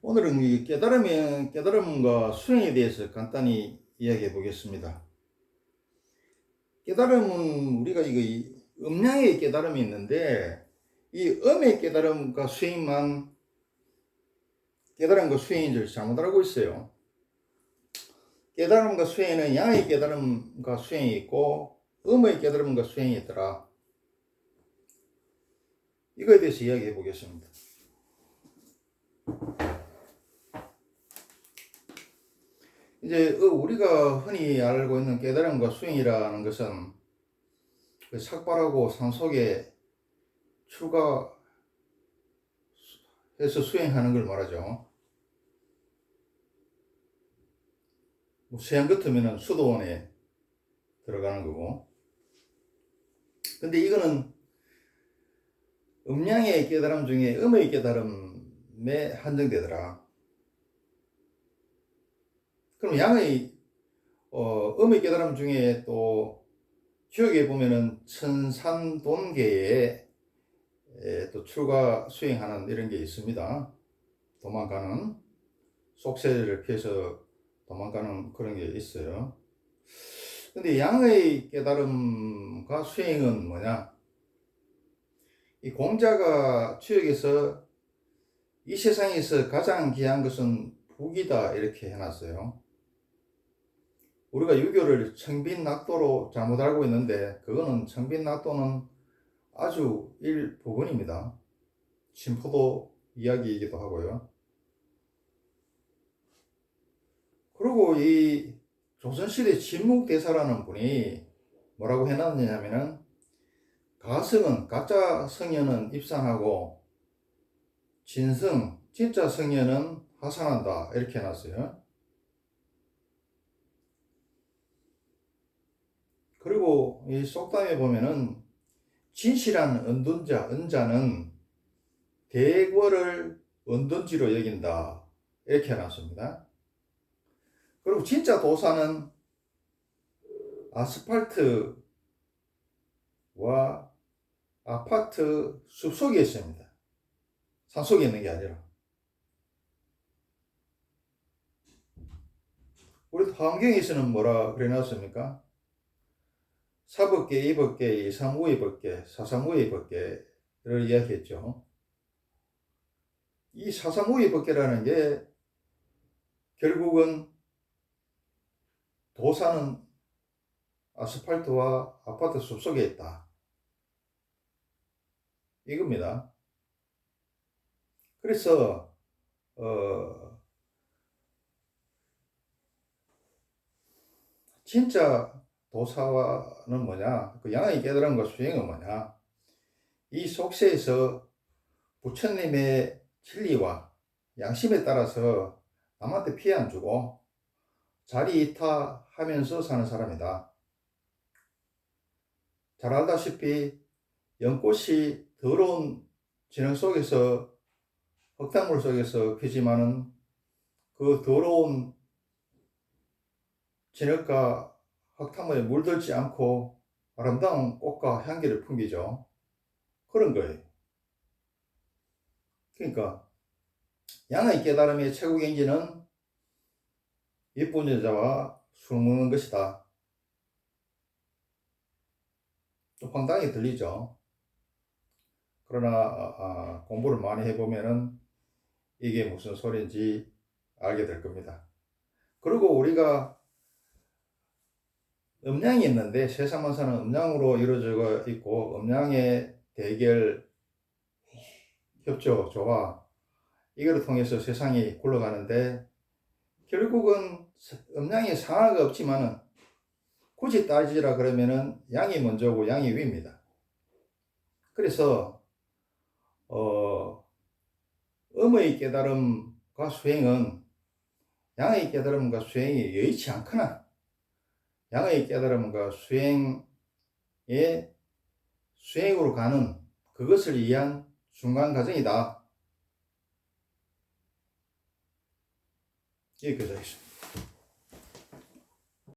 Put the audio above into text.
오늘은 이 깨달음의 깨달음과 수행에 대해서 간단히 이야기해 보겠습니다. 깨달음은 우리가 이거 이 음량의 깨달음이 있는데 이 음의 깨달음과 수행만 깨달음과 수행인 줄 잘못 알고 있어요. 깨달음과 수행에는 양의 깨달음과 수행이 있고 음의 깨달음과 수행이 있더라. 이거에 대해서 이야기해 보겠습니다. 이제 어, 우리가 흔히 알고 있는 깨달음과 수행이라는 것은 그 삭발하고 산속에 출가해서 수행하는 걸 말하죠. 뭐 수행 같으면 수도원에 들어가는 거고. 근데 이거는 음량의 깨달음 중에 음의 깨달음에 한정되더라. 그럼 양의 어, 음의 깨달음 중에 또 지역에 보면은 천산돈계에 에, 또 출가 수행하는 이런 게 있습니다. 도망가는 속세를 피해서 도망가는 그런 게 있어요. 근데 양의 깨달음과 수행은 뭐냐? 이 공자가 추역에서 이 세상에서 가장 귀한 것은 북이다 이렇게 해놨어요. 우리가 유교를 청빈낙도로 잘못 알고 있는데 그거는 청빈낙도는 아주 일부분입니다. 진포도 이야기이기도 하고요. 그리고 이 조선시대 진묵대사라는 분이 뭐라고 해놨느냐면은 가성은 가짜 성녀는 입산하고 진성 진짜 성녀는 하산한다 이렇게 해놨어요. 그리고 이 속담에 보면은 진실한 은둔자, 은자는 대궐을 은둔지로 여긴다. 이렇게 해놨습니다. 그리고 진짜 도사는 아스팔트와 아파트 숲속에 있습니다. 산속에 있는 게 아니라. 우리 환경에서는 뭐라 그래 놨습니까? 사법계, 이법계, 이상우이법계, 사상우이법계를 이야기했죠. 이 사상우이법계라는 게 결국은 도사는 아스팔트와 아파트 숲속에 있다. 이겁니다. 그래서 어 진짜 도사와는 뭐냐? 그 양의 깨달음과 수행은 뭐냐? 이 속세에서 부처님의 진리와 양심에 따라서 남한테 피해 안 주고 자리 이타하면서 사는 사람이다. 잘 알다시피 연꽃이 더러운 진흙 속에서 흙탕물 속에서 피지만은 그 더러운 진흙과 흙탕물에 물들지 않고 아름다운 꽃과 향기를 풍기죠. 그런 거예요. 그러니까 양의 깨달음의 최고 경지는 이쁜 여자와 술 먹는 것이다. 좀 황당히 들리죠. 그러나 아, 아, 공부를 많이 해보면은 이게 무슨 소리인지 알게 될 겁니다. 그리고 우리가 음량이 있는데 세상 만사는 음량으로 이루어져 있고 음량의 대결, 협조, 조화 이거를 통해서 세상이 굴러가는데 결국은 음량이 상하가 없지만은 굳이 따지라 그러면은 양이 먼저고 양이 위입니다. 그래서 어 음의 깨달음과 수행은 양의 깨달음과 수행이 여의치 않거나 양의 깨달음과 수행의 수행으로 가는 그것을 위한 중간 과정이다. 이렇게 되어 있습니다.